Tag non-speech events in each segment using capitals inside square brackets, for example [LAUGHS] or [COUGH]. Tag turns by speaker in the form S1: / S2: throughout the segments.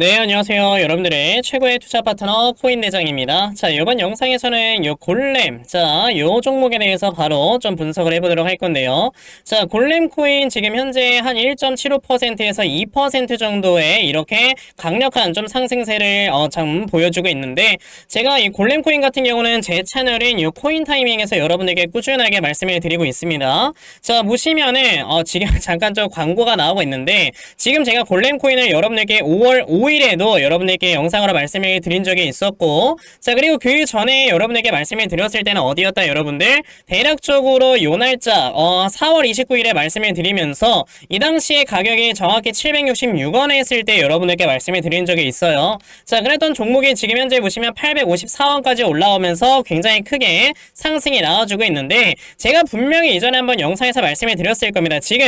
S1: 네, 안녕하세요. 여러분들의 최고의 투자 파트너 코인 대장입니다. 자, 이번 영상에서는 요 골렘, 자, 요 종목에 대해서 바로 좀 분석을 해보도록 할 건데요. 자, 골렘 코인 지금 현재 한 1.75%에서 2% 정도의 이렇게 강력한 좀 상승세를 어, 참 보여주고 있는데 제가 이 골렘 코인 같은 경우는 제 채널인 요 코인 타이밍에서 여러분에게 꾸준하게 말씀을 드리고 있습니다. 자, 보시면은 어, 지금 [LAUGHS] 잠깐 좀 광고가 나오고 있는데 지금 제가 골렘 코인을 여러분에게 5월 5일 에도 여러분에게 영상으로 말씀을 드린 적이 있었고 자 그리고 그 전에 여러분에게 말씀을 드렸을 때는 어디였다 여러분들? 대략적으로 요 날짜 어 4월 29일에 말씀을 드리면서 이 당시에 가격이 정확히 766원에 했을 때 여러분에게 말씀을 드린 적이 있어요. 자 그랬던 종목이 지금 현재 보시면 854원까지 올라오면서 굉장히 크게 상승이 나와주고 있는데 제가 분명히 이전에 한번 영상에서 말씀을 드렸을 겁니다. 지금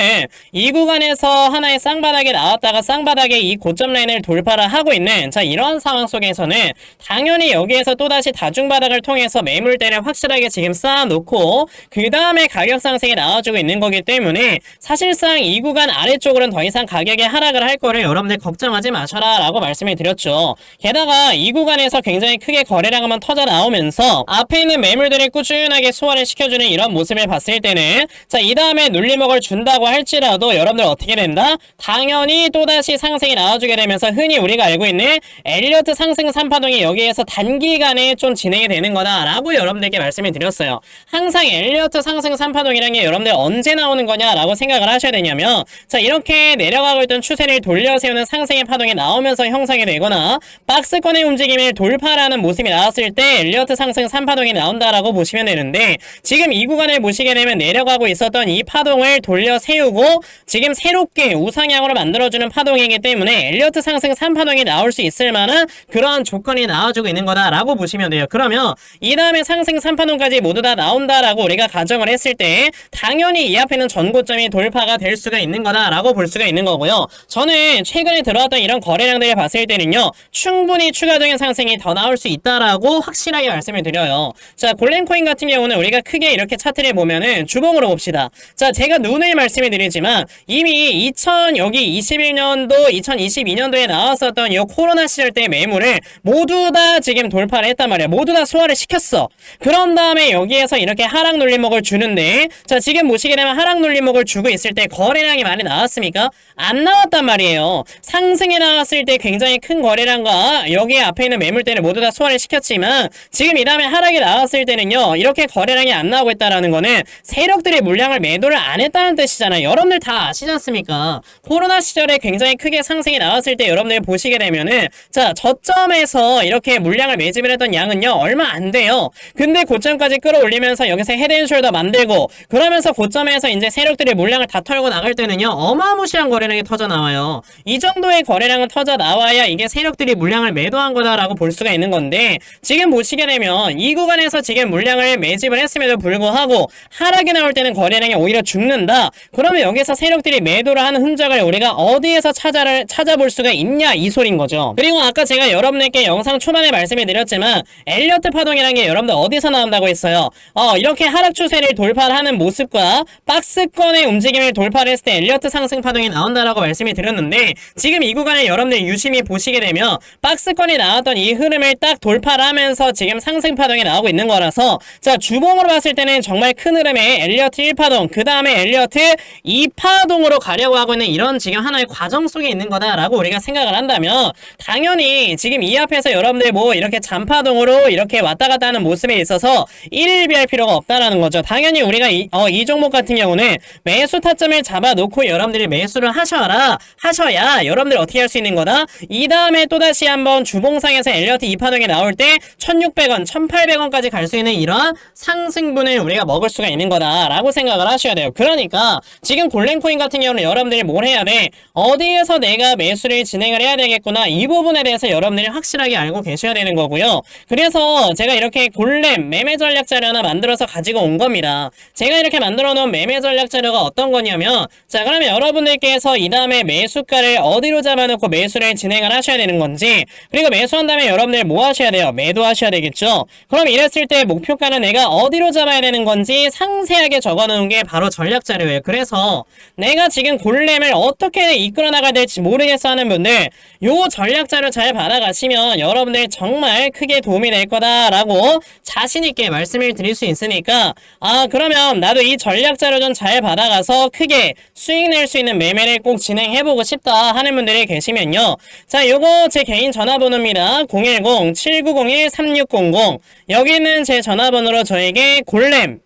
S1: 이 구간에서 하나의 쌍바닥에 나왔다가 쌍바닥에 이 고점 라인을 돌파 를 하고 있는 자 이런 상황 속에서는 당연히 여기에서 또다시 다중바닥을 통해서 매물대를 확실하게 지금 쌓아놓고 그 다음에 가격 상승이 나와주고 있는 거기 때문에 사실상 이 구간 아래쪽으로는 더 이상 가격이 하락을 할 거를 여러분들 걱정하지 마셔라 라고 말씀을 드렸죠 게다가 이 구간에서 굉장히 크게 거래량 한번 터져 나오면서 앞에 있는 매물들을 꾸준하게 소화를 시켜주는 이런 모습을 봤을 때는 자 이 다음에 눌림목을 준다고 할지라도 여러분들 어떻게 된다? 당연히 또다시 상승이 나와주게 되면서 흔히 우리가 알고 있는 엘리어트 상승 3파동이 여기에서 단기간에 좀 진행이 되는 거다라고 여러분들께 말씀을 드렸어요. 항상 엘리어트 상승 3파동이라는 게 여러분들 언제 나오는 거냐라고 생각을 하셔야 되냐면 자 이렇게 내려가고 있던 추세를 돌려 세우는 상승의 파동이 나오면서 형성이 되거나 박스권의 움직임을 돌파라는 모습이 나왔을 때 엘리어트 상승 3파동이 나온다라고 보시면 되는데 지금 이 구간을 보시게 되면 내려가고 있었던 이 파동을 돌려 세우고 지금 새롭게 우상향으로 만들어주는 파동이기 때문에 엘리어트 상승 3파동이 나올 수 있을 만한 그러한 조건이 나와주고 있는 거다라고 보시면 돼요. 그러면 이 다음에 상승 3파동까지 모두 다 나온다라고 우리가 가정을 했을 때 당연히 이 앞에는 전고점이 돌파가 될 수가 있는 거다라고 볼 수가 있는 거고요. 저는 최근에 들어왔던 이런 거래량들을 봤을 때는요. 충분히 추가적인 상승이 더 나올 수 있다라고 확실하게 말씀을 드려요. 자, 골렘코인 같은 경우는 우리가 크게 이렇게 차트를 보면은 주봉으로 봅시다. 자, 제가 눈을 말씀을 드리지만 이미 2000 여기 21년도 2022년도에 나 왔었던 이 코로나 시절 때 매물을 모두 다 지금 돌파를 했단 말이야. 모두 다 소화를 시켰어. 그런 다음에 여기에서 이렇게 하락 눌림목을 주는데 자, 지금 보시게 되면 하락 눌림목을 주고 있을 때 거래량이 많이 나왔습니까? 안 나왔단 말이에요. 상승에 나왔을 때 굉장히 큰 거래량과 여기 앞에 있는 매물대를 모두 다 소화를 시켰지만 지금 이 다음에 하락이 나왔을 때는요. 이렇게 거래량이 안 나오고 있다라는 거는 세력들이 물량을 매도를 안 했다는 뜻이잖아요. 여러분들 다 아시지 않습니까? 코로나 시절에 굉장히 크게 상승이 나왔을 때 여러분들 보시게 되면은 자 저점에서 이렇게 물량을 매집을 했던 양은요 얼마 안 돼요. 근데 고점까지 끌어올리면서 여기서 헤드앤숄더 만들고 그러면서 고점에서 이제 세력들이 물량을 다 털고 나갈 때는요 어마무시한 거래량이 터져 나와요. 이 정도의 거래량은 터져 나와야 이게 세력들이 물량을 매도한 거다라고 볼 수가 있는 건데 지금 보시게 되면 이 구간에서 지금 물량을 매집을 했음에도 불구하고 하락이 나올 때는 거래량이 오히려 죽는다. 그러면 여기서 세력들이 매도를 하는 흔적을 우리가 어디에서 찾아를 찾아볼 수가 있냐 이 소린 거죠. 그리고 아까 제가 여러분에게 영상 초반에 말씀을 드렸지만 엘리어트 파동이라는 게 여러분들 어디서 나온다고 했어요. 어 이렇게 하락 추세를 돌파하는 모습과 박스권의 움직임을 돌파를 했을 때 엘리어트 상승 파동이 나온다라고 말씀을 드렸는데 지금 이 구간을 여러분들 유심히 보시게 되면 박스권이 나왔던 이 흐름을 딱 돌파를 하면서 지금 상승 파동이 나오고 있는 거라서 자 주봉으로 봤을 때는 정말 큰 흐름의 엘리어트 1파동 그 다음에 엘리어트 2파동으로 가려고 하고 있는 이런 지금 하나의 과정 속에 있는 거다라고 우리가 생각을 한다면 당연히 지금 이 앞에서 여러분들 뭐 이렇게 잔파동으로 이렇게 왔다 갔다 하는 모습에 있어서 일일비할 필요가 없다라는 거죠. 당연히 우리가 이, 어, 이 종목 같은 경우는 매수 타점을 잡아놓고 여러분들이 매수를 하셔라 하셔야 여러분들 어떻게 할 수 있는 거다. 이 다음에 또다시 한번 주봉상에서 엘리어트 2파동이 나올 때 1600원, 1800원까지 갈 수 있는 이런 상승분을 우리가 먹을 수가 있는 거다라고 생각을 하셔야 돼요. 그러니까 지금 골렘코인 같은 경우는 여러분들이 뭘 해야 돼? 어디에서 내가 매수를 진행을 해야 되겠구나. 이 부분에 대해서 여러분들이 확실하게 알고 계셔야 되는 거고요. 그래서 제가 이렇게 골렘 매매 전략 자료 하나 만들어서 가지고 온 겁니다. 제가 이렇게 만들어 놓은 매매 전략 자료가 어떤 거냐면 자 그러면 여러분들께서 이 다음에 매수가를 어디로 잡아놓고 매수를 진행을 하셔야 되는 건지 그리고 매수한 다음에 여러분들 뭐 하셔야 돼요? 매도하셔야 되겠죠? 그럼 이랬을 때 목표가는 내가 어디로 잡아야 되는 건지 상세하게 적어 놓은 게 바로 전략 자료예요. 그래서 내가 지금 골렘을 어떻게 이끌어 나가야 될지 모르겠어 하는 분들 요 전략자료 잘 받아가시면 여러분들 정말 크게 도움이 될 거다라고 자신있게 말씀을 드릴 수 있으니까 아 그러면 나도 이 전략자료 좀 잘 받아가서 크게 수익 낼 수 있는 매매를 꼭 진행해보고 싶다 하는 분들이 계시면요. 자 요거 제 개인 전화번호입니다. 010-7901-3600 여기는 제 전화번호로 저에게 골렘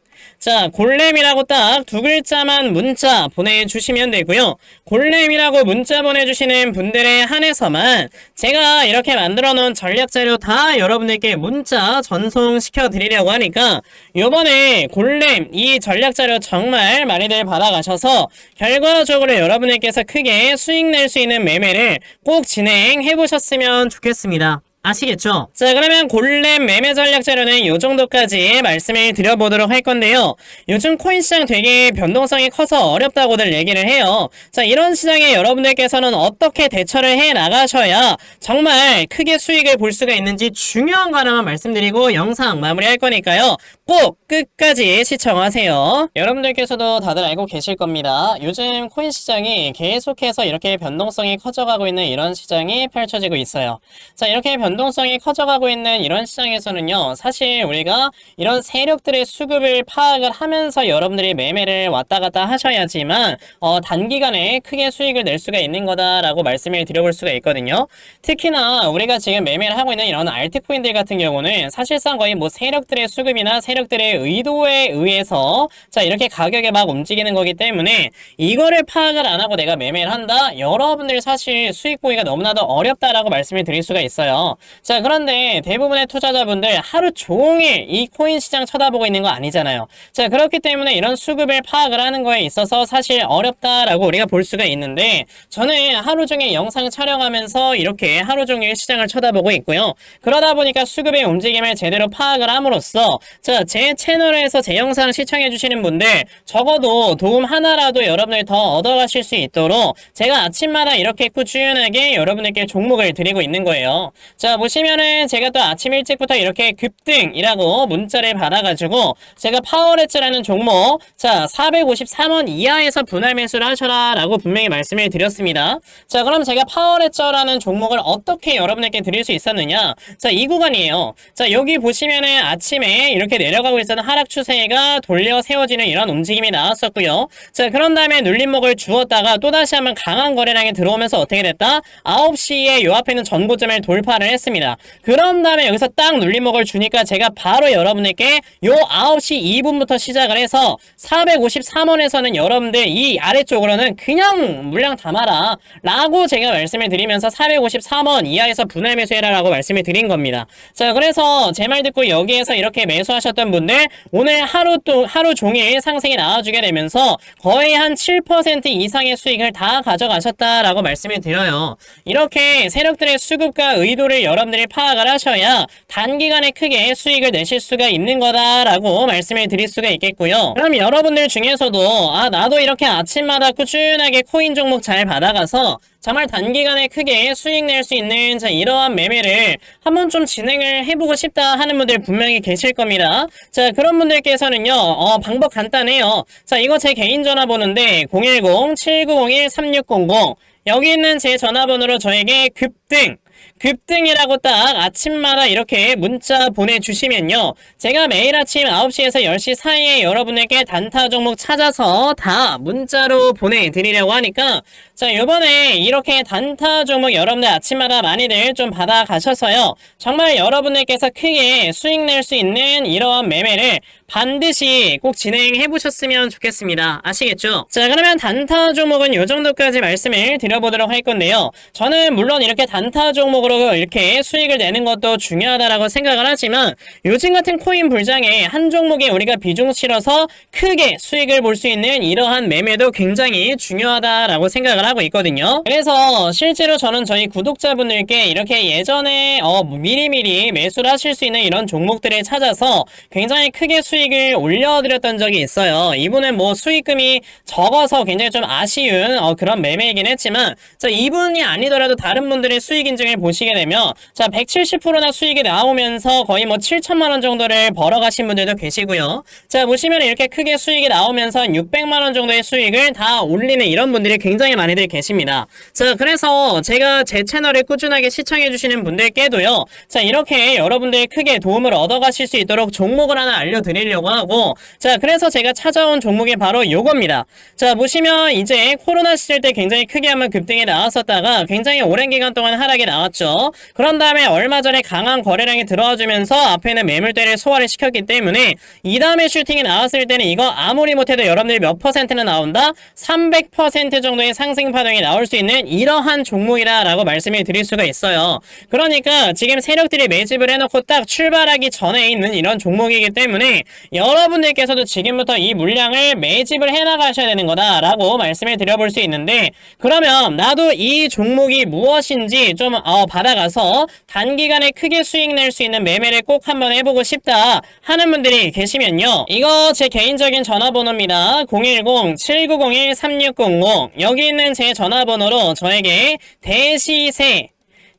S1: 자, 골렘이라고 딱 두 글자만 문자 보내주시면 되고요. 골렘이라고 문자 보내주시는 분들에 한해서만 제가 이렇게 만들어 놓은 전략 자료 다 여러분들께 문자 전송시켜 드리려고 하니까 요번에 골렘 이 전략 자료 정말 많이들 받아가셔서 결과적으로 여러분들께서 크게 수익 낼 수 있는 매매를 꼭 진행해 보셨으면 좋겠습니다. 아시겠죠? 자 그러면 골렘 매매 전략 자료는 이 정도까지 말씀을 드려보도록 할 건데요. 요즘 코인 시장 되게 변동성이 커서 어렵다고들 얘기를 해요. 자 이런 시장에 여러분들께서는 어떻게 대처를 해 나가셔야 정말 크게 수익을 볼 수가 있는지 중요한 거 하나만 말씀드리고 영상 마무리할 거니까요. 꼭 끝까지 시청하세요. 여러분들께서도 다들 알고 계실 겁니다. 요즘 코인 시장이 계속해서 이렇게 변동성이 커져가고 있는 이런 시장이 펼쳐지고 있어요. 자 이렇게 변 변동성이 커져가고 있는 이런 시장에서는요, 사실 우리가 이런 세력들의 수급을 파악을 하면서 여러분들이 매매를 왔다 갔다 하셔야지만, 어, 단기간에 크게 수익을 낼 수가 있는 거다라고 말씀을 드려볼 수가 있거든요. 특히나 우리가 지금 매매를 하고 있는 이런 알트코인들 같은 경우는 사실상 거의 뭐 세력들의 수급이나 세력들의 의도에 의해서 자, 이렇게 가격에 막 움직이는 거기 때문에 이거를 파악을 안 하고 내가 매매를 한다? 여러분들 사실 수익 보기가 너무나도 어렵다라고 말씀을 드릴 수가 있어요. 자, 그런데 대부분의 투자자분들 하루 종일 이 코인 시장 쳐다보고 있는 거 아니잖아요. 자, 그렇기 때문에 이런 수급을 파악을 하는 거에 있어서 사실 어렵다라고 우리가 볼 수가 있는데 저는 하루 종일 영상 촬영하면서 이렇게 하루 종일 시장을 쳐다보고 있고요. 그러다 보니까 수급의 움직임을 제대로 파악을 함으로써 자, 제 채널에서 제 영상 시청해 주시는 분들 적어도 도움 하나라도 여러분들 더 얻어가실 수 있도록 제가 아침마다 이렇게 꾸준하게 여러분들께 종목을 드리고 있는 거예요. 자, 보시면은 제가 또 아침 일찍부터 이렇게 급등이라고 문자를 받아가지고 제가 파워레츠라는 종목 자 453원 이하에서 분할 매수를 하셔라 라고 분명히 말씀을 드렸습니다. 자 그럼 제가 파워레츠라는 종목을 어떻게 여러분에게 드릴 수 있었느냐 자 이 구간이에요. 자 여기 보시면은 아침에 이렇게 내려가고 있었던 하락 추세가 돌려 세워지는 이런 움직임이 나왔었고요. 자 그런 다음에 눌림목을 주었다가 또다시 한번 강한 거래량이 들어오면서 어떻게 됐다? 9시에 요 앞에 있는 전고점을 돌파를 했습니다. 그런 다음에 여기서 딱 눌림목을 주니까 제가 바로 여러분에게 요 9시 2분부터 시작을 해서 453원에서는 여러분들 이 아래쪽으로는 그냥 물량 담아라 라고 제가 말씀을 드리면서 453원 이하에서 분할 매수해라 라고 말씀을 드린 겁니다. 자 그래서 제 말 듣고 여기에서 이렇게 매수하셨던 분들 오늘 하루 또 하루 종일 상승이 나와주게 되면서 거의 한 7% 이상의 수익을 다 가져가셨다라고 말씀을 드려요. 이렇게 세력들의 수급과 의도를 여러분들이 파악을 하셔야 단기간에 크게 수익을 내실 수가 있는 거다라고 말씀을 드릴 수가 있겠고요. 그럼 여러분들 중에서도 아 나도 이렇게 아침마다 꾸준하게 코인 종목 잘 받아가서 정말 단기간에 크게 수익 낼 수 있는 자 이러한 매매를 한번 좀 진행을 해보고 싶다 하는 분들 분명히 계실 겁니다. 자 그런 분들께서는요 어, 방법 간단해요. 자 이거 제 개인 전화번호인데 010-7901-3600 여기 있는 제 전화번호로 저에게 급등 급등이라고 딱 아침마다 이렇게 문자 보내주시면요. 제가 매일 아침 9시에서 10시 사이에 여러분에게 단타 종목 찾아서 다 문자로 보내드리려고 하니까 자, 요번에 이렇게 단타 종목 여러분들 아침마다 많이들 좀 받아가셔서요. 정말 여러분들께서 크게 수익 낼 수 있는 이러한 매매를 반드시 꼭 진행해 보셨으면 좋겠습니다. 아시겠죠? 자, 그러면 단타 종목은 요 정도까지 말씀을 드려보도록 할 건데요. 저는 물론 이렇게 단타 종목으로 이렇게 수익을 내는 것도 중요하다라고 생각을 하지만 요즘 같은 코인 불장에 한 종목에 우리가 비중 실어서 크게 수익을 볼 수 있는 이러한 매매도 굉장히 중요하다라고 생각을 하고 있거든요. 그래서 실제로 저는 저희 구독자분들께 이렇게 예전에 어, 미리미리 매수를 하실 수 있는 이런 종목들을 찾아서 굉장히 크게 수익 수익을 올려드렸던 적이 있어요. 이분은 뭐 수익금이 적어서 굉장히 좀 아쉬운 어, 그런 매매이긴 했지만 자, 이분이 아니더라도 다른 분들의 수익 인증을 보시 게 되면 자 170%나 수익이 나오면서 거의 뭐 7천만 원 정도를 벌어가신 분들도 계시고요. 자 보시면 이렇게 크게 수익이 나오면서 600만 원 정도의 수익을 다 올리는 이런 분들이 굉장히 많이들 계십니다. 자 그래서 제가 제 채널을 꾸준하게 시청해 주시는 분들께도요. 자 이렇게 여러분들이 크게 도움을 얻어가실 수 있도록 종목을 하나 알려드리려고 하고 자 그래서 제가 찾아온 종목이 바로 요겁니다. 자 보시면 이제 코로나 시절 때 굉장히 크게 한번 급등이 나왔었다가 굉장히 오랜 기간 동안 하락이 나왔죠. 그런 다음에 얼마 전에 강한 거래량이 들어와주면서 앞에는 매물대를 소화를 시켰기 때문에 이 다음에 슈팅이 나왔을 때는 이거 아무리 못해도 여러분들이 몇 퍼센트는 나온다? 300% 정도의 상승 파동이 나올 수 있는 이러한 종목이다라고 말씀을 드릴 수가 있어요. 그러니까 지금 세력들이 매집을 해놓고 딱 출발하기 전에 있는 이런 종목이기 때문에 여러분들께서도 지금부터 이 물량을 매집을 해나가셔야 되는 거다라고 말씀을 드려볼 수 있는데 그러면 나도 이 종목이 무엇인지 좀 어, 받아가서 단기간에 크게 수익 낼 수 있는 매매를 꼭 한번 해보고 싶다 하는 분들이 계시면요. 이거 제 개인적인 전화번호입니다. 010-7901-3600 여기 있는 제 전화번호로 저에게 대시세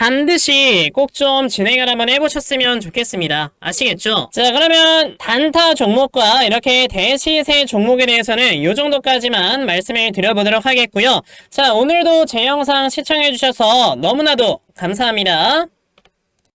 S1: 반드시 꼭 좀 진행을 한번 해보셨으면 좋겠습니다. 아시겠죠? 자, 그러면 단타 종목과 이렇게 대시세 종목에 대해서는 이 정도까지만 말씀을 드려보도록 하겠고요. 자, 오늘도 제 영상 시청해주셔서 너무나도 감사합니다.